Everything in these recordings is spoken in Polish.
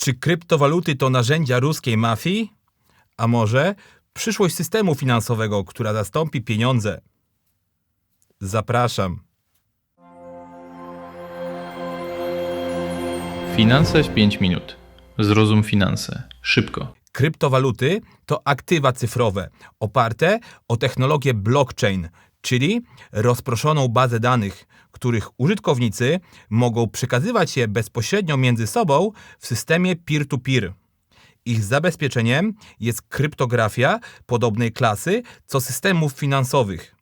Czy kryptowaluty to narzędzia ruskiej mafii? A może przyszłość systemu finansowego, która zastąpi pieniądze? Zapraszam. Finanse w 5 minut. Zrozum finanse. Szybko. Kryptowaluty to aktywa cyfrowe oparte o technologię blockchain, czyli rozproszoną bazę danych, których użytkownicy mogą przekazywać je bezpośrednio między sobą w systemie peer-to-peer. Ich zabezpieczeniem jest kryptografia podobnej klasy co systemów finansowych,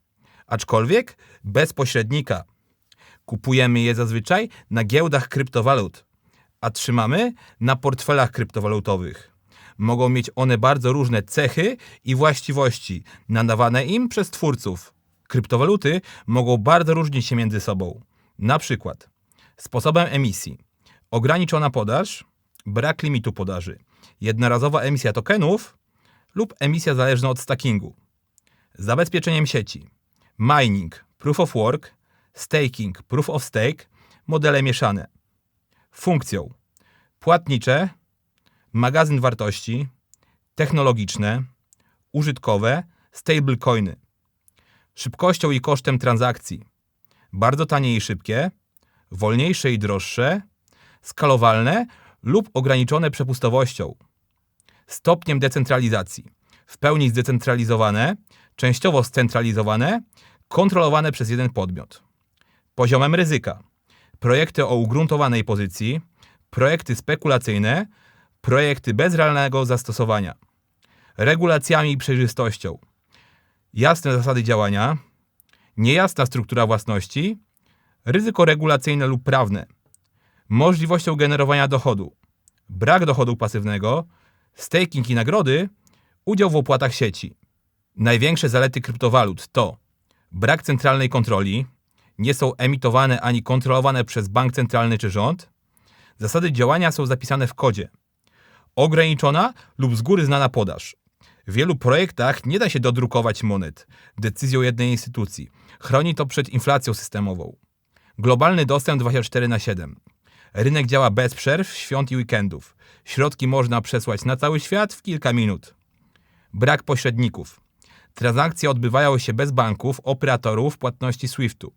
aczkolwiek bez pośrednika. Kupujemy je zazwyczaj na giełdach kryptowalut, a trzymamy na portfelach kryptowalutowych. Mogą mieć one bardzo różne cechy i właściwości nadawane im przez twórców. Kryptowaluty mogą bardzo różnić się między sobą. Na przykład sposobem emisji, ograniczona podaż, brak limitu podaży, jednorazowa emisja tokenów lub emisja zależna od stackingu, zabezpieczeniem sieci, mining, proof of work, staking, proof of stake, modele mieszane, funkcją. Płatnicze, magazyn wartości, technologiczne, użytkowe, stablecoiny, szybkością i kosztem transakcji, bardzo tanie i szybkie, wolniejsze i droższe, skalowalne lub ograniczone przepustowością, stopniem decentralizacji, w pełni zdecentralizowane, częściowo scentralizowane, kontrolowane przez jeden podmiot. Poziomem ryzyka. Projekty o ugruntowanej pozycji, projekty spekulacyjne, projekty bez realnego zastosowania. Regulacjami i przejrzystością. Jasne zasady działania, niejasna struktura własności, ryzyko regulacyjne lub prawne, możliwością generowania dochodu, brak dochodu pasywnego, staking i nagrody, udział w opłatach sieci. Największe zalety kryptowalut to brak centralnej kontroli, nie są emitowane ani kontrolowane przez bank centralny czy rząd, zasady działania są zapisane w kodzie, ograniczona lub z góry znana podaż. W wielu projektach nie da się dodrukować monet decyzją jednej instytucji. Chroni to przed inflacją systemową. Globalny dostęp 24 na 7. Rynek działa bez przerw, świąt i weekendów. Środki można przesłać na cały świat w kilka minut. Brak pośredników. Transakcje odbywają się bez banków, operatorów płatności SWIFT-u.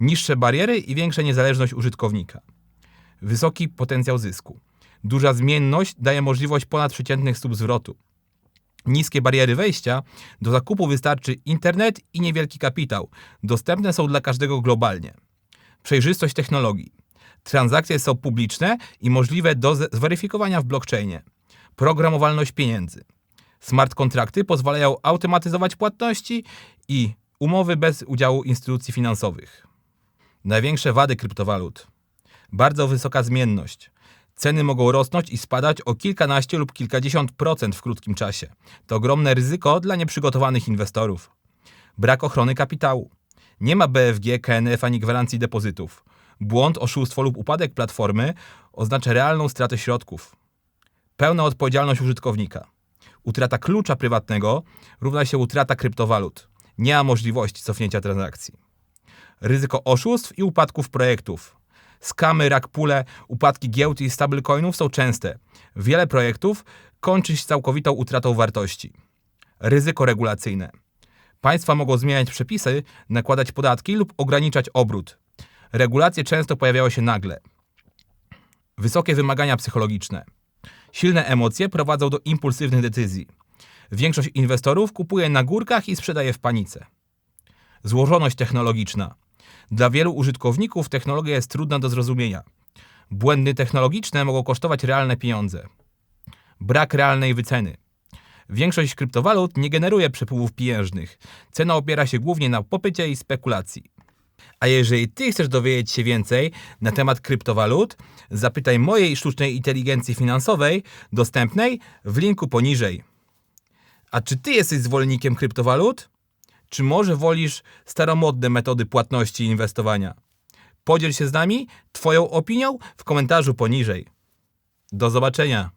Niższe bariery i większa niezależność użytkownika. Wysoki potencjał zysku. Duża zmienność daje możliwość ponadprzeciętnych stóp zwrotu. Niskie bariery wejścia. Do zakupu wystarczy internet i niewielki kapitał. Dostępne są dla każdego globalnie. Przejrzystość technologii. Transakcje są publiczne i możliwe do zweryfikowania w blockchainie. Programowalność pieniędzy. Smart kontrakty pozwalają automatyzować płatności i umowy bez udziału instytucji finansowych. Największe wady kryptowalut. Bardzo wysoka zmienność. Ceny mogą rosnąć i spadać o kilkanaście lub kilkadziesiąt procent w krótkim czasie. To ogromne ryzyko dla nieprzygotowanych inwestorów. Brak ochrony kapitału. Nie ma BFG, KNF ani gwarancji depozytów. Błąd, oszustwo lub upadek platformy oznacza realną stratę środków. Pełna odpowiedzialność użytkownika. Utrata klucza prywatnego równa się utrata kryptowalut. Nie ma możliwości cofnięcia transakcji. Ryzyko oszustw i upadków projektów. Skamy, rakpule, upadki giełd i stablecoinów są częste. Wiele projektów kończy się całkowitą utratą wartości. Ryzyko regulacyjne. Państwa mogą zmieniać przepisy, nakładać podatki lub ograniczać obrót. Regulacje często pojawiają się nagle. Wysokie wymagania psychologiczne. Silne emocje prowadzą do impulsywnych decyzji. Większość inwestorów kupuje na górkach i sprzedaje w panice. Złożoność technologiczna. Dla wielu użytkowników technologia jest trudna do zrozumienia. Błędy technologiczne mogą kosztować realne pieniądze. Brak realnej wyceny. Większość kryptowalut nie generuje przepływów pieniężnych. Cena opiera się głównie na popycie i spekulacji. A jeżeli ty chcesz dowiedzieć się więcej na temat kryptowalut, zapytaj mojej sztucznej inteligencji finansowej dostępnej w linku poniżej. A czy ty jesteś zwolennikiem kryptowalut? Czy może wolisz staromodne metody płatności i inwestowania? Podziel się z nami Twoją opinią w komentarzu poniżej. Do zobaczenia.